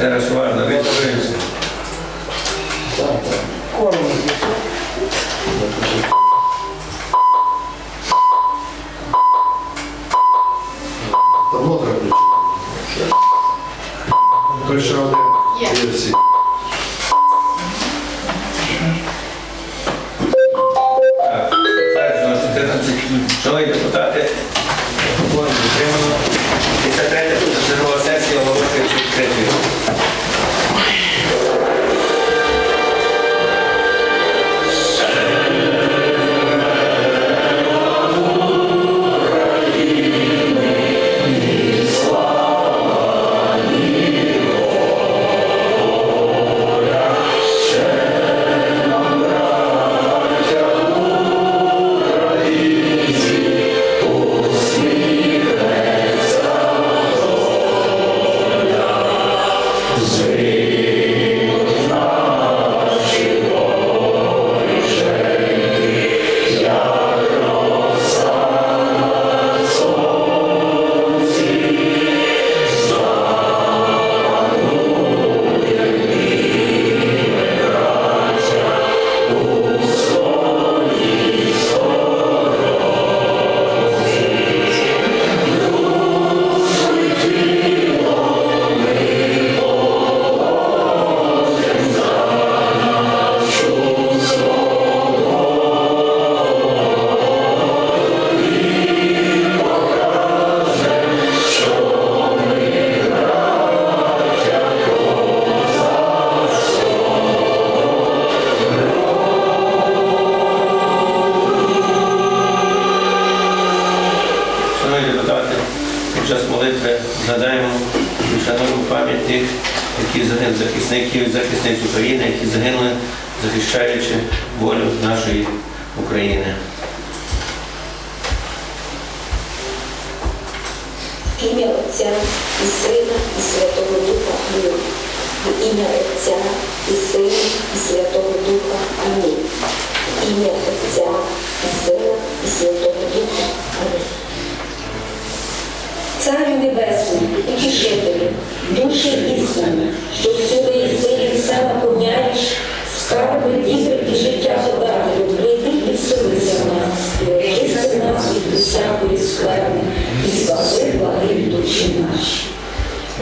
Ще раз і шануємо пам'ять тих, які загинули, захисників і захисниць України, які загинули, захищаючи волю нашої України. Ім'я Отця і Сина, і Святого Духа. Амінь. В ім'я Отця і Сина, і Святого Духа. Амінь. Ім'я Отця і Сина, і Святого Духа. Амінь. Царю Небесний, утішителю, душі істини, що всюди єси і все наповняєш, скарби, діти і життя подателю, прийди і вселися в нас, і очисти нас від усякої скверни, і спаси благи душі наші.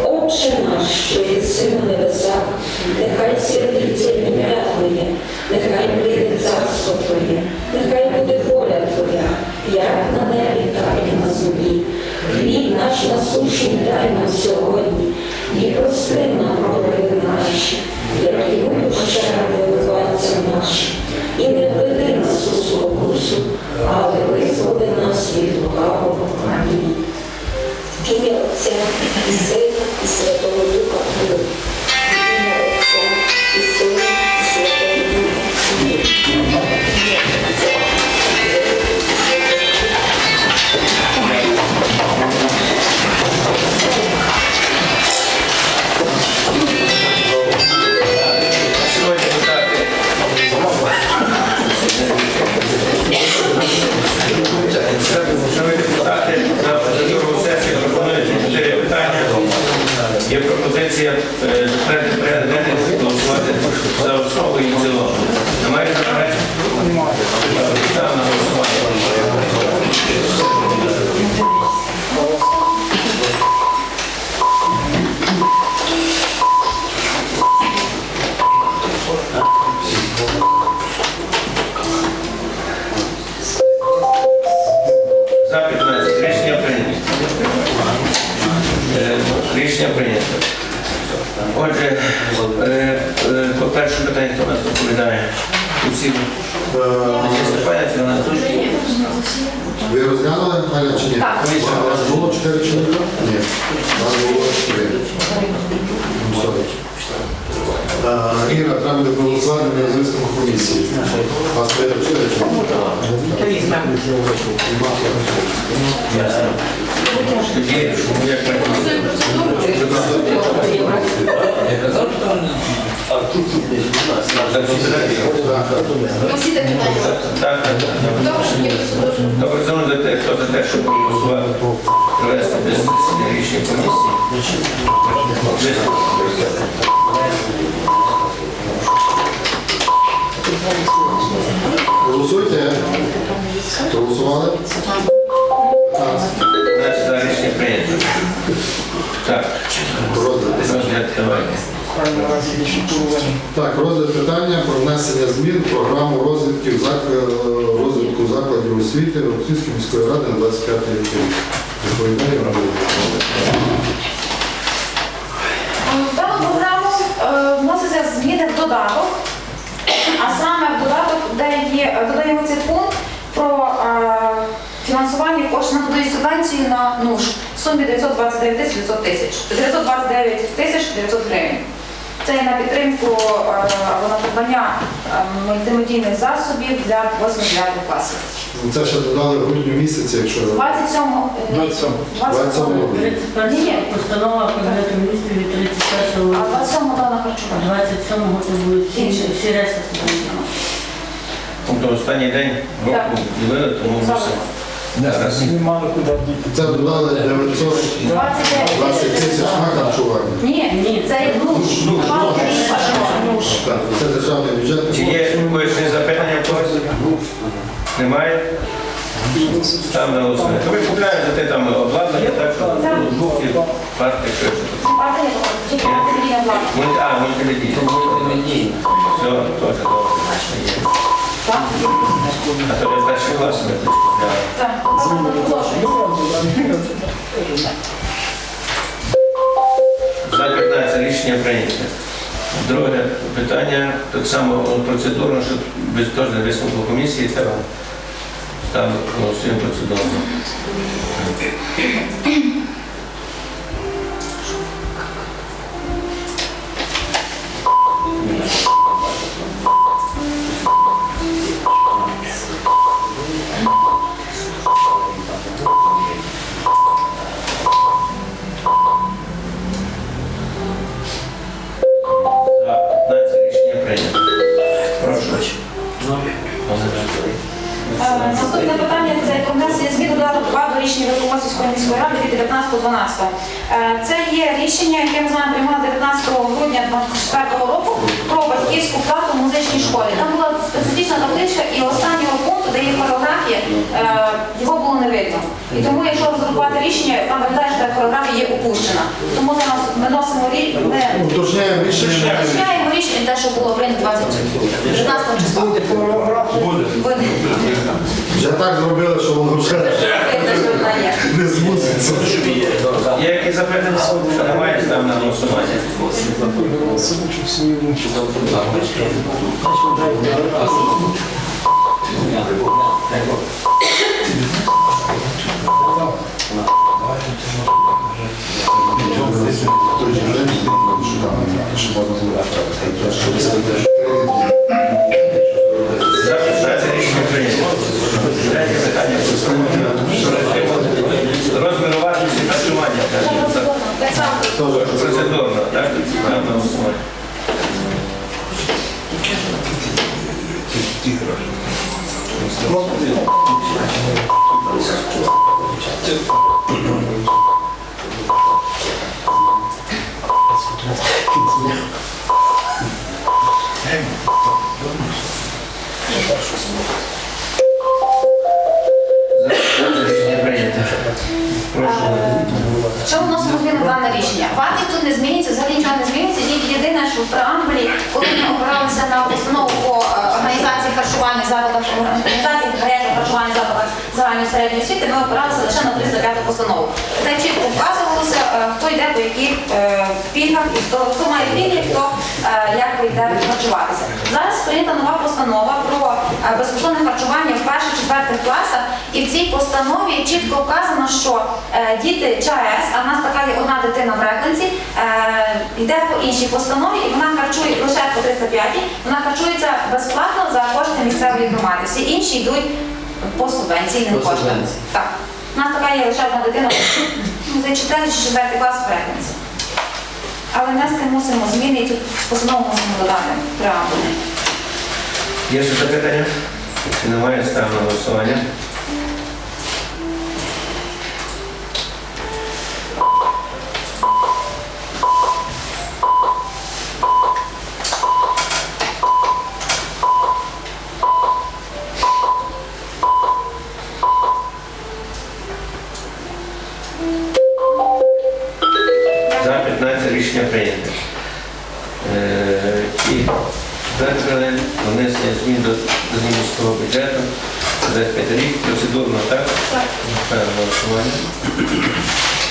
Отче наш, що єси на небесах, нехай святиться ім'я Твоє, нехай прийде царство Твоє, нехай буде воля Твоя, як на небі, так і на землі. Хліб наш насущний дай нам сьогодні, і прости нам наші, чоловіка? Тоді, як ми- А тут тут десь у нас. Так, Усі такі питання. так, так. Добре, що є дуже. Добре, знову за те, хто за те, щоб проголосувати, провести без рішення комісії. Голосуйте. Голосували? За рішення прийнято. Так, Розгляд. розгляд, давай. Так, розгляд питання про внесення змін в програму розвитку, розвитку закладів освіти Російської міської ради на 25 рік. Дану програму е, вносяться зміни в додаток, а саме в додаток, де є додаємо цей пункт про е, фінансування коштів на подають субвенцію на НУШ в сумі 929 тисяч 900 тисяч 929 тисяч 900 гривень. Це на підтримку е, або на придбання мультимедійних засобів для 8-9 класів. Ну, Це ще додали в грудні місяці, якщо 27 е, 27 27 Ні, ні. Постанова Кабінету міністрів від 31 а липня. 27 дана харчування. 27-го це будуть всі, Інші. всі решта. Тобто останній день року ділили, тому ми все. Зараз. Немає куди діти. це додали 920 29 тисяч на харчування. Ні, ні, це є душ. Так, це державний бюджет. Чи є ще запитання в когось? Немає? Там на голосування. То ви купляєте те там обладнання, так що ноутбуки, парти. Мульти- А, мультимедійні. Все, теж добре. А то я перший клас не. За 15 рішення прийнято. Друге питання, так само процедурно, що без теж висновку комісії треба ставити голосуємо процедурно. Ради від 19.12. Е, Це є рішення, яке ми з вами приймали 19 грудня 2024 року про батьківську плату в музичній школі. Там була специфічна табличка і останнього пункту, де є хореографія, е, його було не видно. І тому, якщо роздрукувати рішення, там виглядає, що хореографія є опущена. Тому зараз ми носимо рішення, ми Уточняємо рішення. Те, що було прийнято 20 19 числа. Буде. Вже так зробили, що воно вже не змуситься. Запитання? Що немає, став на голосування. Той же день, що там, що можна було. Третє питання розмір вартості харчування. Так само. Процедурно, так? Став Що вносимо зміни в дане рішення? Вартість тут не зміниться, взагалі нічого не зміниться. Єдине, що в преамбулі, коли ми опиралися на постанову по е, організації харчування закладах, організації загальної середньої освіти, ми опиралися лише на 305 постанову. Де чітко вказувалося, е, хто йде по яких е, пільгах, і хто, хто має пільги, хто е, як прийде харчуватися. Зараз прийнята нова постанова про безкоштовне харчування в перших четвертих класах, і в цій постанові чітко вказано, що діти ЧАЕС, а в нас така є одна дитина в Рекленці, йде по іншій постанові, і вона харчує лише по 305, вона харчується безплатно за кошти місцевої громади. Всі інші йдуть по субвенційним По коштам. субвенції. Так. У нас така є лише одна дитина, ну, за 4 чи 4 клас Рекленці. Але внести мусимо зміни і цю постанову мусимо додати преамбулі. Є ще запитання? Чи немає ставлю на голосування? Ставимо на голосування.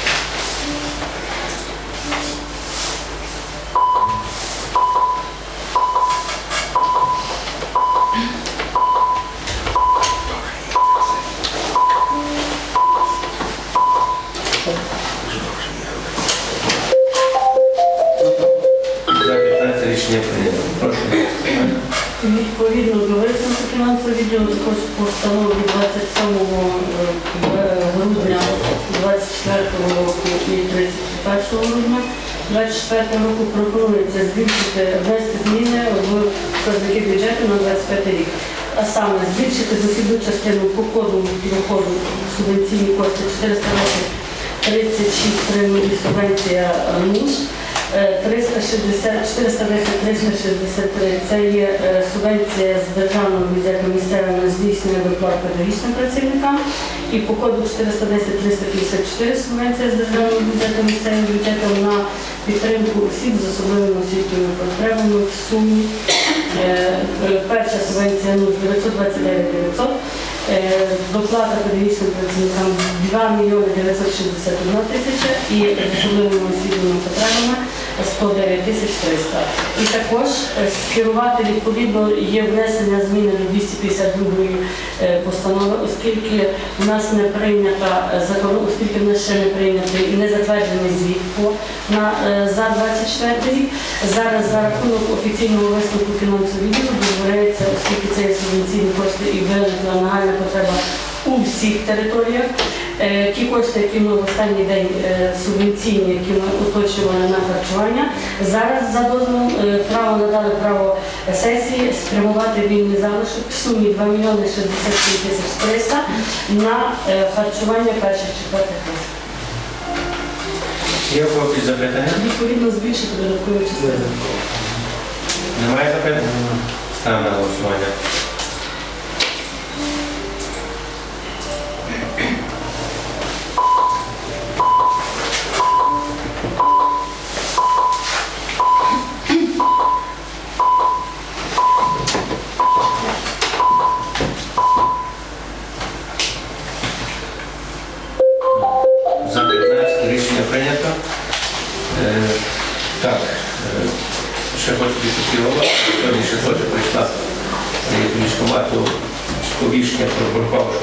Року і 31 грудня 24 року пропонується збільшити, внести зміни в показники бюджету на 25 рік. А саме збільшити дохідну частину по коду доходу субвенційні кошти 410 36 гривень субвенція е, НУШ. Е, 360, 410 363 це є е, субвенція з державного бюджету місцевого здійснення виплат педагогічним працівникам. І по коду 410 354 субвенція з державного бюджету місцевим бюджетом на підтримку осіб з особливими освітніми потребами в сумі. Е, е, Перша субвенція ну, 929 900. Е, Доплата педагогічним працівникам 2 мільйони 961 тисяча і з особливими освітніми потребами 109 тисяч 300. І також е, скерувати відповідно є внесення зміни до 252 е, постанови, оскільки в нас не прийнята е, закон, оскільки в нас ще не прийнятий і не затверджений звіт по на за 24 рік. Зараз за рахунок офіційного висновку фінансового відділу дозволяється, оскільки це є субвенційні кошти і виникла нагальна потреба у всіх територіях. Е, Ті кошти, які ми в останній день е, субвенційні, які ми уточнювали на харчування, зараз за дозволом е, право надали право сесії спрямувати вільний залишок в сумі 2 мільйони 67 тисяч 300 на харчування перших четвертих класів. Є когось запитання? Відповідно, збільшити додаткові частини. Немає запитань? Ставимо на голосування.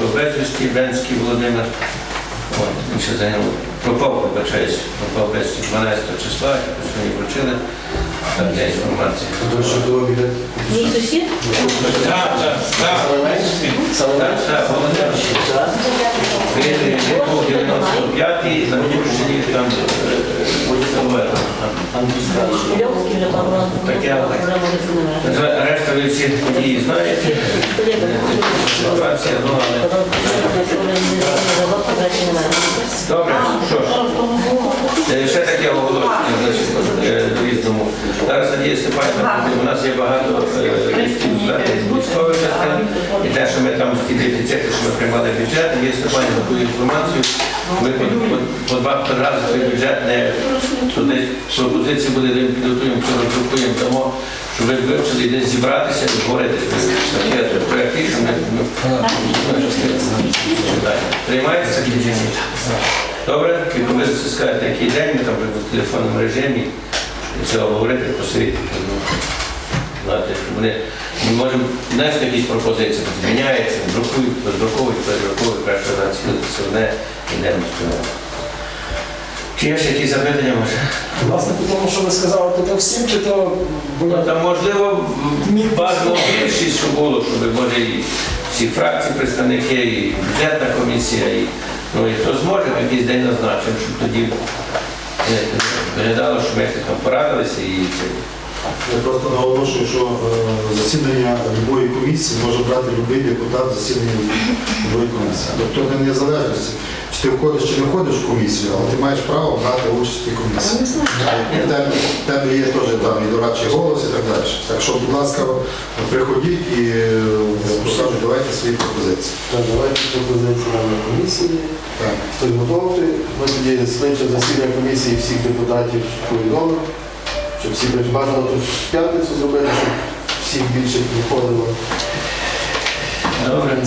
Пропавшого безвісті Бенський Володимир. От, він ще зайняв, пропав, вибачаюсь, пропав безвісті 12 числа, сьогодні вручили. Так, для інформації. То, що до обіду. Мій сусід? Так, так, так. Так, так, Володимир. Він був 95-й, на Гурщині там Силует. Льовський вже пару разів. Таке, але- Всі події знаєте. Ситуація, ну, але... Добре, що ж. Ще таке оголошення значить, е, різному. Зараз Надія Степанівна, у нас є багато е, з військових частин. І те, що ми там ті дефіцити, що ми приймали бюджет, є Степанівна ту інформацію. Ми по, по, по два-три рази той бюджет не туди пропозиції буде, де підготуємо, вчора друкуємо, тому щоб ви вивчили десь зібратися і говорити. Таке проєкт рішення. ми- ми- ми- Приймається? Добре, як ви скажете, який день, ми там в телефонному режимі це обговорити. Ну, що вони ми можемо внести якісь пропозиції, зміняється, друкують, роздруковують, передруковують, краще націлитися одне і не розповідати. Чи є ще якісь запитання може? Власне, по тому, що ви сказали, то то всім, чи то Ну, було там можливо базово більшість, що було, щоб може і всі фракції, представники, і бюджетна комісія, і, ну, і хто зможе, якийсь день назначимо, щоб тоді Виглядало, що ми там порадилися і це. Я просто наголошую, що е, засідання любої комісії може брати будь-який депутат засідання любої комісії. Тобто не незалежності, чи ти входиш чи не входиш в комісію, але ти маєш право брати участь в комісії. І в тебе, тебе є теж там і дорадчий голос і так далі. Так що, будь ласка, приходіть і е, покажуть, давайте свої пропозиції. Так, давайте пропозиції на комісії. Так. Хтось готовий? Ми тоді слідче засідання комісії всіх депутатів повідомимо, щоб всі бажано тут п'ятницю зробити, щоб всіх більше приходило. Добре.